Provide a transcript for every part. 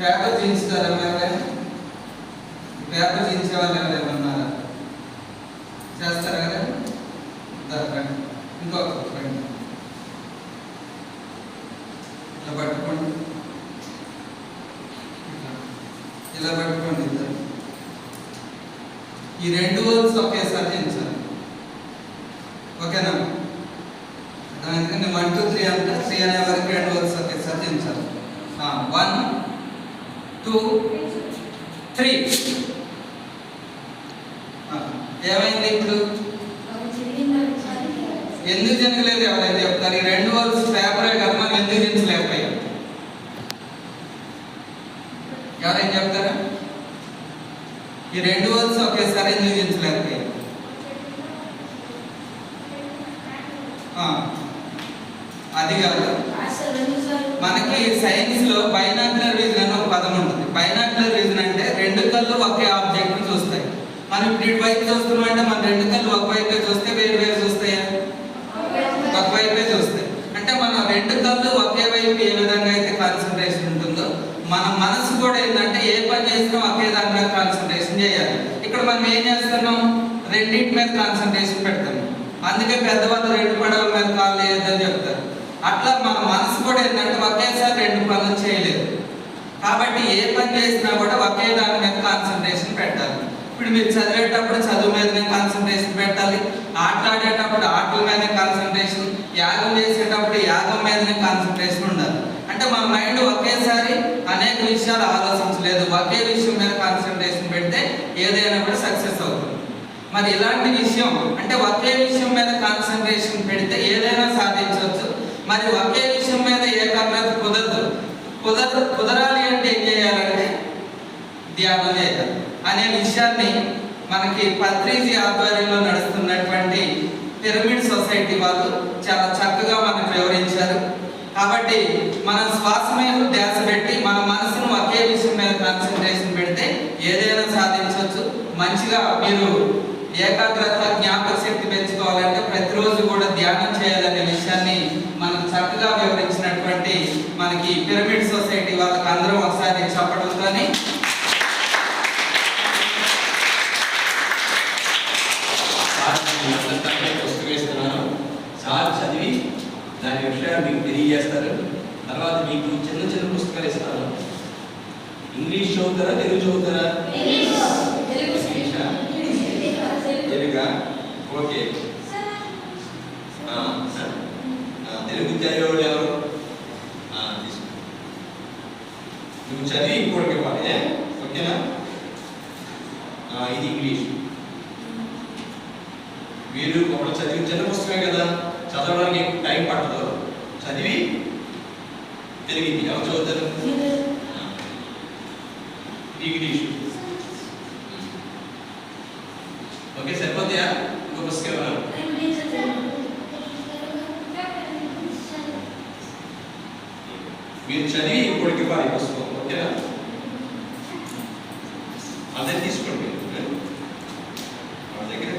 Paper చించుతారా ఎవరైనా paper చేయించే వాళ్ళు ఎవరైనా ఉన్నారా చేస్తారా కదా రండి. ఇంకొక రండి. ఇలా పట్టుకోండి. ఇలా పట్టుకోండి ఇద్దరు. ఈ రెండు వర్డ్స్ ఒకేసారి చేయించాలి. ఓకేనా? దానికంటే వన్ టూ త్రీ అంటే త్రీ అనే వరకు రెండు వర్డ్స్ ఒకేసారి చేయించాలి. One two three. ఏమైంది ఇప్పుడు? ఎందుకు జరగలేదు ఎవరైతే చెప్తారు? ఈ రెండు వర్డ్స్ పేపరే కదా మనం ఎందుకు చించలేకపోయాం ఎవరైనా చెప్తారా? ఈ రెండు వర్డ్స్ ఒకేసారి ఎందుకు చించలేకపోయాం ఆ, అది కాదు. మనకి సైన్స్లో బైనాక్యులర్ విజన్ అని ఒక పదం ఉంటుంది బైనాక్యులర్ విజన్ అంటే రెండు కళ్ళు ఒకే ఆబ్జెక్ట్ని చూస్తాయి మనం ఇప్పుడు ఇటువైపు చూస్తున్నాం అంటే మన రెండు కళ్ళు ఒక వైపు చూస్తే వేరు వేరు చూస్తాయా? ఒకవైపే చూస్తాయి. అంటే మన రెండు కళ్ళు ఒకే వైపు ఏ విధంగా అయితే కాన్సన్ట్రేషన్ ఉంటుందో మన మనసు కూడా ఏంటంటే ఏ పని చేసినా ఒకే దాని మీద కాన్సన్ట్రేషన్ చేయాలి. ఇక్కడ మనం ఏం చేస్తున్నాం? రెండింటి మీద కాన్సన్ట్రేషన్ పెడతాం. అందుకే పెద్దవాళ్ళు రెండు పడవల మీద కాల్ వేయొద్దని చెప్తారు. అట్లా మన మనసు కూడా ఏంటంటే ఒకేసారి రెండు పనులు చేయలేదు. కాబట్టి ఏ పని చేసినా కూడా ఒకే దాని మీద కాన్సన్ట్రేషన్ పెట్టాలి. ఇప్పుడు మీరు చదివేటప్పుడు చదువు మీదనే కాన్సన్ట్రేషన్ పెట్టాలి. ఆటలాడేటప్పుడు ఆటల మీదనే కాన్సన్ట్రేషన్ యాగం చేసేటప్పుడు యాగం మీదనే కాన్సన్ట్రేషన్ ఉండాలి. అంటే మా మైండ్ ఒకేసారి అనేక విషయాలు ఆలోచించలేదు. ఒకే విషయం మీద కాన్సన్ట్రేషన్ పెడితే ఏదైనా కూడా సక్సెస్ అవుతుంది. మరి ఇలాంటి విషయం అంటే ఒకే విషయం మీద కాన్సన్ట్రేషన్ పెడితే ఏదైనా సాధించవచ్చు. మరి ఒకే విషయం మీద ఏకాగ్రత కుదరదు. కుదర కుదరాలి అంటే ఏం చేయాలంటే ధ్యానం చేయాలి. అనే విషయాన్ని మనకి పత్రిజీ ఆధ్వర్యంలో నడుస్తున్నటువంటి పిరమిడ్ సొసైటీ వాళ్ళు చాలా చక్కగా మనకు వివరించారు. కాబట్టి మనం శ్వాస మీద ధ్యాస పెట్టి మన మనసును ఒకే విషయం మీద కాన్సన్ట్రేషన్ పెడితే ఏదైనా సాధించవచ్చు. మంచిగా మీరు ఏకాగ్రత జ్ఞాపక శక్తి పెంచుకోవాలంటే ప్రతిరోజు కూడా ధ్యానం చేయాలనే విషయాన్ని మనం చక్కగా వివరించినటువంటి మనకి పిరమిడ్ సొసైటీ వాళ్ళకి అందరం ఒకసారి చెప్పడంతోనే సార్ నేను మొదటిసారి పుస్తకం ఇస్తున్నాను సార్ చదివి దాని విషయాలు మీకు తెలియజేస్తారు. తర్వాత మీకు చిన్న చిన్న పుస్తకాలు ఇస్తాను. ఇంగ్లీష్ చదువుతారా తెలుగు చదువుతారా? తెలుగా ఓకే. తెలుగు చదివేవాడు ఎవరు. నువ్వు చదివి ఇంకోటికి ఇవ్వాలి? ఓకేనా? ఇది ఇంగ్లీష్. మీరు ఒకటి చదివి చిన్న పుస్తకమే కదా? చదవడానికి ఎక్కువ టైం పట్టదు. చదివి తెలుగు ఎవరు చదువుతారు? ఇంగ్లీష్ ఓకే సరిపోతాయా? ఇంకో పుస్తకం ఇవ్వనా? మీరు చదివి ఇంకోటికి ఇవ్వాలి ఈ పుస్తకం ఓకేనా? అందరు తీసుకోండి. మీరు. వాళ్ళ దగ్గర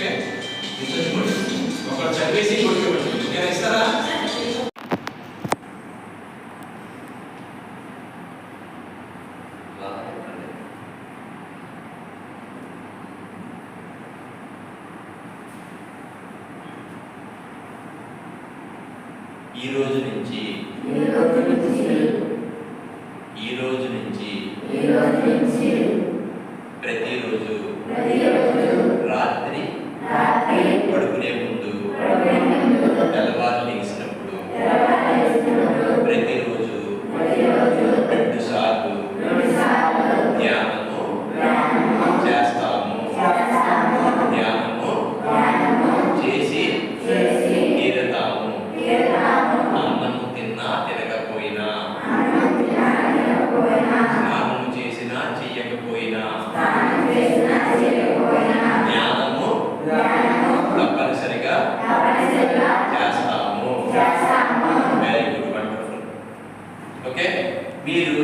ఓకే. ఒకరు చదివేసి ఇస్తారా? ఈ రోజు నుంచి ఈ రోజు నుంచి ప్రతిరోజు మీరు